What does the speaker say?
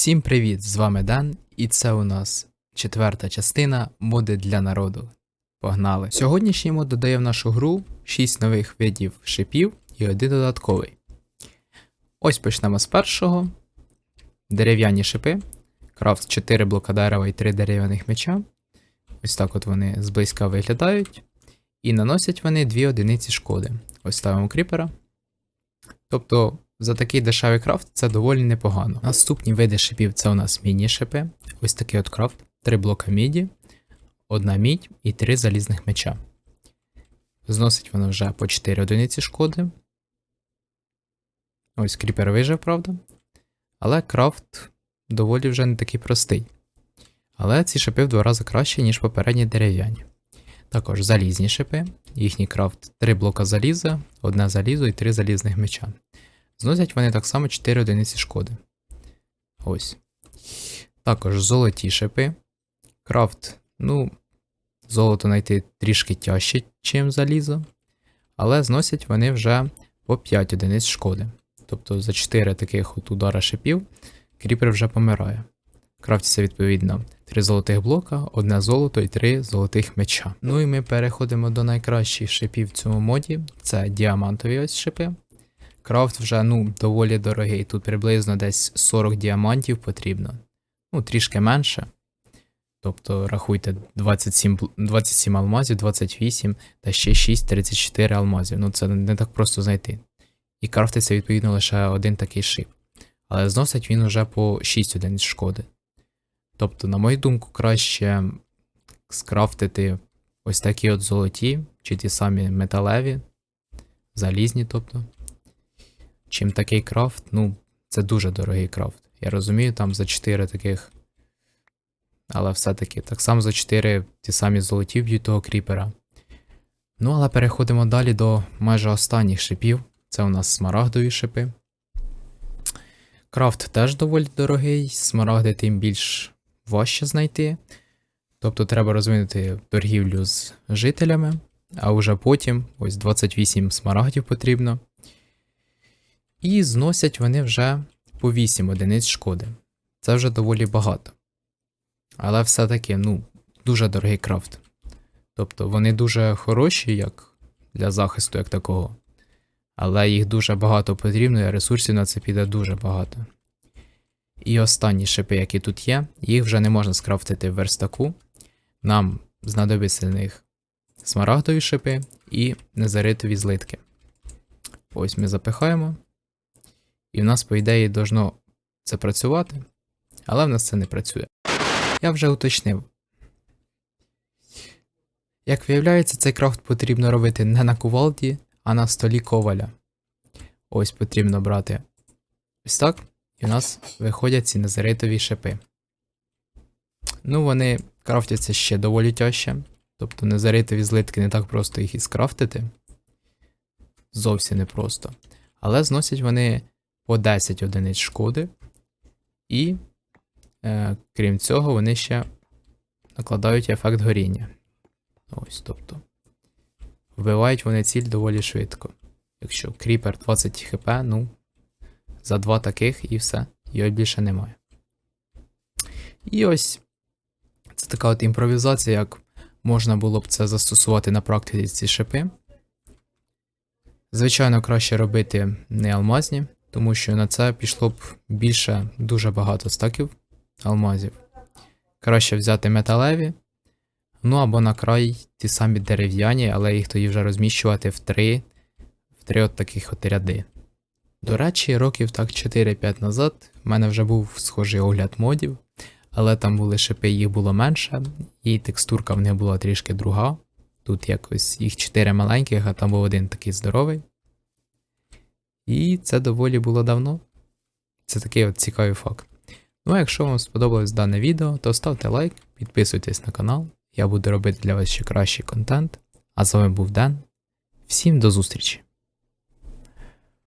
Всім привіт! З вами Дан, і це у нас четверта частина моди для народу. Погнали! Сьогоднішній мод додає в нашу гру 6 нових видів шипів і один додатковий. Ось почнемо з першого. Дерев'яні шипи. Крафт 4 блока дерева і 3 дерев'яних меча. Ось так от вони зблизька виглядають. І наносять вони 2 одиниці шкоди. Ось ставимо кріпера. Тобто за такий дешевий крафт це доволі непогано. Наступні види шипів це у нас міні-шипи. Ось такий от крафт. Три блока міді, одна мідь і три залізних меча. Зносить воно вже по 4 одиниці шкоди. Ось кріпер вижив, правда. Але крафт доволі вже не такий простий. Але ці шипи в два рази краще, ніж попередні дерев'яні. Також залізні шипи. Їхній крафт 3 блока заліза, одне залізо і 3 залізних меча. Зносять вони так само 4 одиниці шкоди. Ось. Також золоті шипи. Крафт, ну, золото знайти трішки тяжче, чим залізо. Але зносять вони вже по 5 одиниць шкоди. Тобто за 4 таких от удара шипів кріпер вже помирає. Крафтиться відповідно 3 золотих блока, одне золото і 3 золотих меча. Ну і ми переходимо до найкращих шипів в цьому моді. Це діамантові ось шипи. Крафт вже ну, доволі дорогий. Тут приблизно десь 40 діамантів потрібно. Ну, трішки менше. Тобто, рахуйте, 27 27 алмазів, 28 та ще 6, 34 алмазів. Ну, це не так просто знайти. І крафтиться відповідно лише один такий шип. Але зносить він уже по 6 одиниць шкоди. Тобто, на мою думку, краще скрафтити ось такі от золоті, чи ті самі металеві, залізні, тобто чим такий крафт, ну, це дуже дорогий крафт. Я розумію, там за 4 таких. Але все-таки так само за 4 ті самі золоті б'ють того кріпера. Ну, але переходимо далі до майже останніх шипів. Це у нас смарагдові шипи. Крафт теж доволі дорогий, смарагди тим більш важче знайти. Тобто треба розвинути торгівлю з жителями, а вже потім ось 28 смарагдів потрібно. І зносять вони вже по 8 одиниць шкоди. Це вже доволі багато. Але все-таки, ну, дуже дорогий крафт. Тобто вони дуже хороші, як для захисту, як такого. Але їх дуже багато потрібно, і ресурсів на це піде дуже багато. І останні шипи, які тут є, їх вже не можна скрафтити в верстаку. Нам знадобиться на них смарагдові шипи і незаритові злитки. Ось ми запихаємо. І в нас, по ідеї, должно це працювати, але в нас це не працює. Я вже уточнив. Як виявляється, цей крафт потрібно робити не на кувалді, а на столі коваля. Ось потрібно брати ось так, і в нас виходять ці незаритові шипи. Ну, вони крафтяться ще доволі тяжче, тобто незаритові злитки не так просто їх і скрафтити. Зовсім не просто. Але зносять вони по 10 одиниць шкоди. І, е, крім цього, вони ще накладають ефект горіння. Ось, тобто. Вбивають вони ціль доволі швидко. Якщо кріпер 20 хп, ну, за два таких і все, його більше немає. І ось це така от імпровізація, як можна було б це застосувати на практиці ці шипи. Звичайно, краще робити не алмазні, тому що на це пішло б більше дуже багато стаків алмазів. Краще взяти металеві, ну або на край ті самі дерев'яні, але їх тоді вже розміщувати в три, в три от таких от ряди. До речі, років так 4-5 назад в мене вже був схожий огляд модів, але там були шипи, їх було менше, і текстурка в них була трішки друга. Тут якось їх 4 маленьких, а там був один такий здоровий. І це доволі було давно. Це такий от цікавий факт. Ну а якщо вам сподобалось дане відео, то ставте лайк, підписуйтесь на канал. Я буду робити для вас ще кращий контент. А з вами був Ден. Всім до зустрічі!